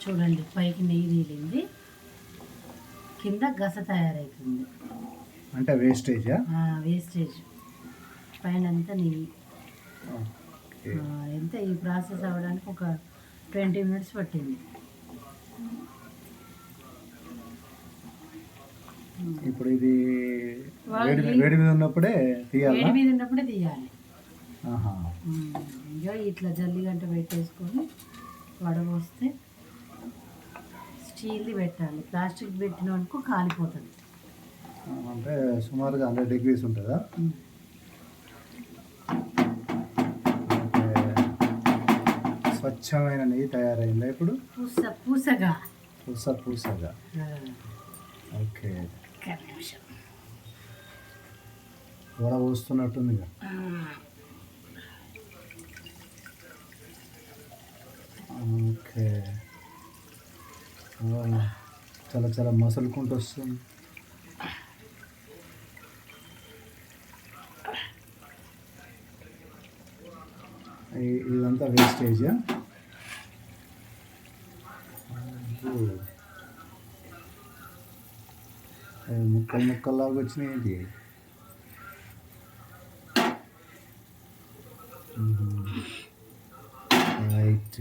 చూడండి పైకి నెయ్యి తీలింది కింద గస తయారైతుంది. అంటే వేస్టేజా ఆ, వేస్టేజ్ పైన అంతా నెయ్యి. ఎంత ఈ ప్రాసెస్ అవ్వడానికి ఒక ట్వంటీ మినిట్స్ పట్టింది. ఇప్పుడు ఇది వేడి మీద- ఉన్నప్పుడే తీయాలా? వేడి మీద ఉన్నప్పుడే తీయాలి. ఇట్లా జల్లి గంట పెట్టేసుకొని వడబోస్తే స్టీల్ది పెట్టాలి. ప్లాస్టిక్ పెట్టిన అనుకో కాలిపోతుంది. అంటే సుమారుగా హండ్రెడ్ డిగ్రీస్ ఉంటుందా. స్వచ్ఛమైన నెయ్యి తయారైందా ఇప్పుడు? పూస పూసగా. పూస పూసగా. ఓకే. వడ పోస్తున్నట్టుందిగా ఆ, ఓకే. చాలా చాలా మసలుకుంటూ వస్తుంది. ఇదంతా వేస్టేజా ముక్కలు ముక్కల్లాగా వచ్చినాయి ఏంటి? రైట్.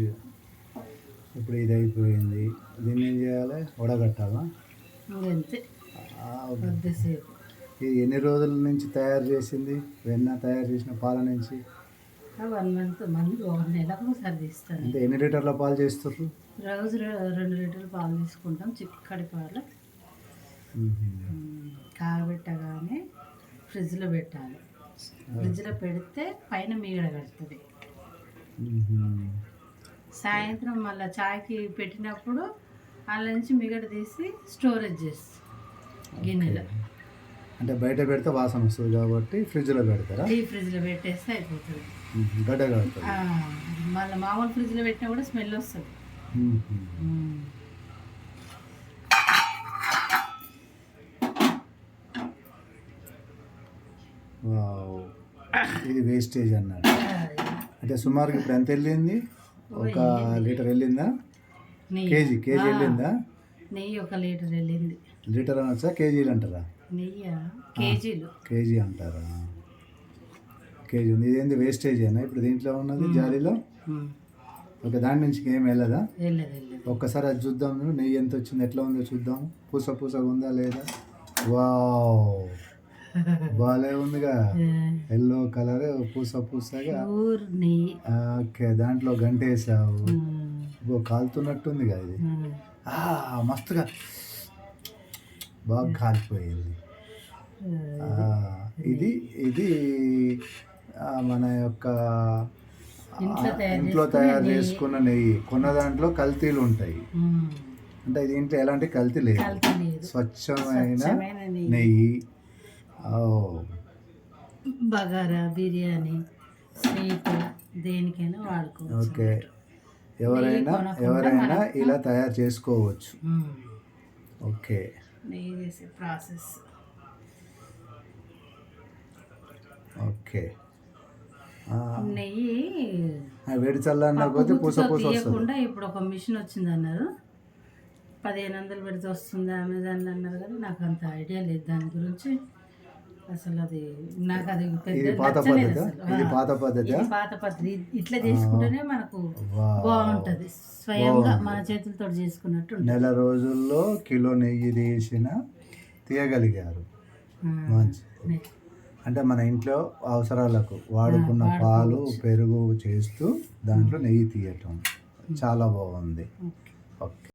ఇప్పుడు ఇది అయిపోయింది. దీన్ని ఏం చేయాలి? వడగట్టాలా కొద్దిసేపు ఇది ఎన్ని రోజుల నుంచి తయారు చేసింది? వెన్న తయారు చేసిన పాల నుంచి? వన్ మంత్ మంత్ ఒక నెలకు ఒకసారి తీస్తాను. అంటే ఎన్ని లీటర్ల పాలు చేస్తారు? రోజు రెండు లీటర్లు పాలు తీసుకుంటాం చిక్కడి పాలు. కాగబెట్టగానే ఫ్రిడ్జ్లో పెట్టాలి. ఫ్రిడ్జ్లో పెడితే పైన మీగడ కడుతుంది. సాయంత్రం మళ్ళీ చాయ్కి పెట్టినప్పుడు అందులో నుంచి మిగడ తీసి స్టోరేజ్ చేసి గిన్నెలో. అంటే బయట పెడితే వాసన వస్తుంది కాబట్టి ఫ్రిడ్జ్లో పెడతారా? డీ ఫ్రిడ్జ్లో పెట్టేస్తే అయిపోతుంది. గడ్డ కడుతుంది ఆ, మళ్ళీ మామూలు ఫ్రిడ్జ్లో పెట్టినా కూడా స్మెల్ వస్తుంది. వావ్. ఇది వేస్టేజ్ అన్నట్టు. అంటే సుమారుగా ఇప్పుడు ఎంత వెళ్ళింది? ఒక లీటర్ వెళ్ళిందా? కేజీ కేజీ వెళ్ళిందా? నెయ్యి ఒక లీటర్ వెళ్ళింది. లీటర్ అనొచ్చా కేజీలు అంటారా? నెయ్యి? కేజీలు. కేజీ అంటారా? కేజీ ఉంది. ఇదేంది వేస్టేజ్ అయినా ఇప్పుడు దీంట్లో ఉన్నది జాలీలో. ఒక దాని నుంచి ఏం వెళ్ళదు. ఒక్కసారి అది చూద్దాం. నెయ్యి ఎంత వచ్చింది ఎట్లా ఉందో చూద్దాం. పూస పూసగా ఉందా లేదా? వావ్! బాలే ఉందిగా. ఎల్లో కలర్ పూస పూసగా. ఓకే దాంట్లో గంట వేసావు. ఇగో కాలుతున్నట్టుందిగా ఇది. మస్తుగా. బాగా కాలిపోయింది. ఇది ఇది మన యొక్క ఇంట్లో తయారు చేసుకున్న నెయ్యి. కొన్న దాంట్లో కల్తీలు ఉంటాయి. అంటే దీంట్లో ఎలాంటి కల్తీ లేదు. స్వచ్ఛమైన నెయ్యి. బగారా బిర్యానీ స్వీట్ దేనికైనా వాడుకోవచ్చు. ఓకే. ఎవరైనా ఎవరైనా ఇలా తయారు చేసుకోవచ్చు. ఓకే. నెయ్యి చేసే ప్రాసెస్. ఓకే. నెయ్యి వేడి కొద్దీ పూస పూస వస్తుంది. తీయకుండా ఇప్పుడు ఒక మిషన్ వచ్చింది అన్నారు పదిహేను వందలు పెడితే వస్తుంది అమెజాన్లో అన్నారు కానీ నాకు అంత ఐడియా లేదు దాని గురించి. అసలు అది నాకు అది పెద్ద ఇది పాత పద్ధతి. ఇది పాత పద్ధతి? పాత పద్ధతి. ఇట్లా చేసుకుంటేనే మనకు బాగుంటది. స్వయంగా మన చేతులతో చేసుకున్నట్టు నెల రోజుల్లో కిలో నెయ్యి తీసిన తీయగలిగారు. మంచి అంటే మన ఇంట్లో అవసరాలకు వాడుకున్న పాలు పెరుగు చేస్తూ దాంట్లో నెయ్యి తీయటం. చాలా బాగుంది. ఓకే.